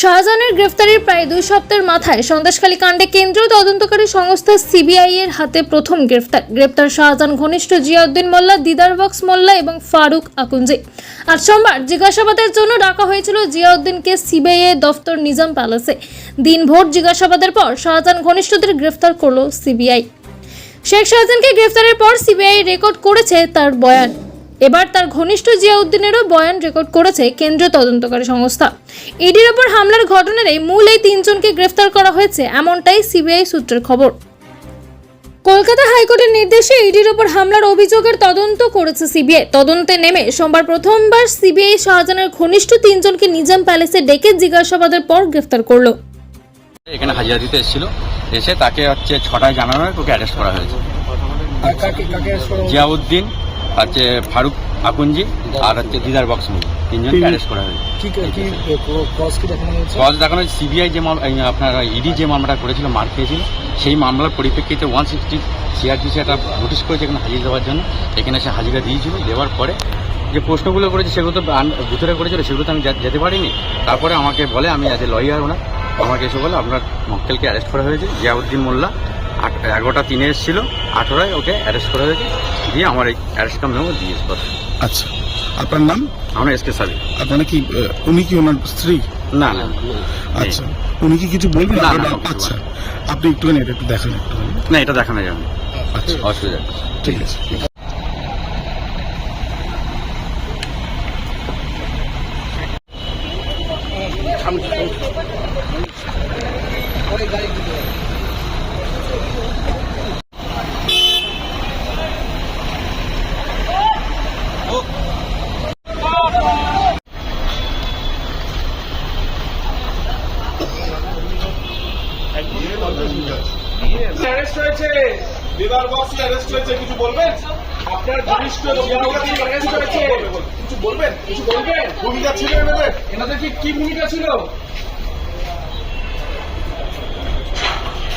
শাহজাহানের গ্রেফতারির প্রায় দুই সপ্তাহের মাথায় সন্দেশখালী কাণ্ডে কেন্দ্রীয় তদন্তকারী সংস্থা সিবিআই এর হাতে প্রথম গ্রেফতার। গ্রেফতার শাহজাহান ঘনিষ্ঠ জিয়াউদ্দিন মোল্লা, দিদার বক্স মোল্লা এবং ফারুক আকুঞ্জি। আজ সোমবার জিজ্ঞাসাবাদের জন্য ডাকা হয়েছিল জিয়াউদ্দিনকে সিবিআই এর দফতর নিজাম প্যালেসে। দিনভর জিজ্ঞাসাবাদের পর শাহজাহান ঘনিষ্ঠদের গ্রেফতার করল সিবিআই। শেখ শাহজাহানকে গ্রেফতারের পর সিবিআই রেকর্ড করেছে তার বয়ান। এবার তার ঘনিষ্ঠ জিয়াউদ্দিনেরও বয়ান রেকর্ড করেছে কেন্দ্রীয় তদন্তকারী সংস্থা। ইডির ওপর হামলার ঘটনার এই মূল এই তিনজনকে গ্রেফতার করা হয়েছে এমনটাই সিবিআই সূত্রের খবর। কলকাতা হাইকোর্টের নির্দেশে ইডির ওপর হামলার অভিযোগের তদন্ত করেছে সিবিআই। তদন্তে নেমে সোমবার প্রথমবার সিবিআই শাহজাহানের ঘনিষ্ঠ তিনজনকে নিজাম প্যালেসে ডেকে জিজ্ঞাসাবাদের পর গ্রেফতার করল। এখানে হাজিরা দিতে এসেছিল। এসে তাকে হচ্ছে ছটায় জানানো হয় ওকে অ্যারেস্ট করা হয়েছে? জিয়াউদ্দিন হচ্ছে ফারুক আকুঞ্জি আর হচ্ছে দিদার বক্স তিনজনকে তিন- অ্যারেস্ট করা হয়েছে। ক্রস দেখানো হয়েছে? সিবিআই যে আপনার ইডি যে মামলাটা করেছিল মার খেয়েছিল সেই মামলার পরিপ্রেক্ষিতে ওয়ান সিক্সটি সিআরপিসি একটা নোটিশ করেছে এখানে হাজিরা দেওয়ার জন্য। এখানে সে হাজিরা দিয়েছিল দেওয়ার পরে যে প্রশ্নগুলো করেছে সেগুলো তো ভিতরে করেছিল সেগুলো তো আমি যেতে পারিনি। তারপরে আমাকে বলে আমি অ্যাজ এ লয়ার ওনার আমাকে এসে বলে আপনার মক্কেলকে অ্যারেস্ট করা হয়েছে জিয়াউদ্দিন মোল্লা। এগারোটা তিনে এসেছিল আঠেরোয় ওকে অ্যারেস্ট করা হয়েছে দিয়ে আমার এই অ্যারেস্ট কাম নেব দিয়ে বস। আচ্ছা আপনার নাম? আমার এস কে সাবি আপনার কি উনি কি ওনার স্ত্রী? না না আচ্ছা উনি কি কিছু বলবেন? আচ্ছা আপনি একটুখানি এটা একটু দেখান একটুখানি না এটা দেখানো যাবে না। আচ্ছা। অসুবিধা নেই। ঠিক আছে। অ্যারেস্ট হয়েছে দিদার বক্স অ্যারেস্ট হয়েছে কিছু বলবেন? আপনার ঘনিষ্ঠ জিয়াউদ্দিন অ্যারেস্ট হয়েছে কিছু বলবেন? কিছু বলবেন? ভূমিকা ছিল এনাদের? এনাদের কি কি ভূমিকা ছিল?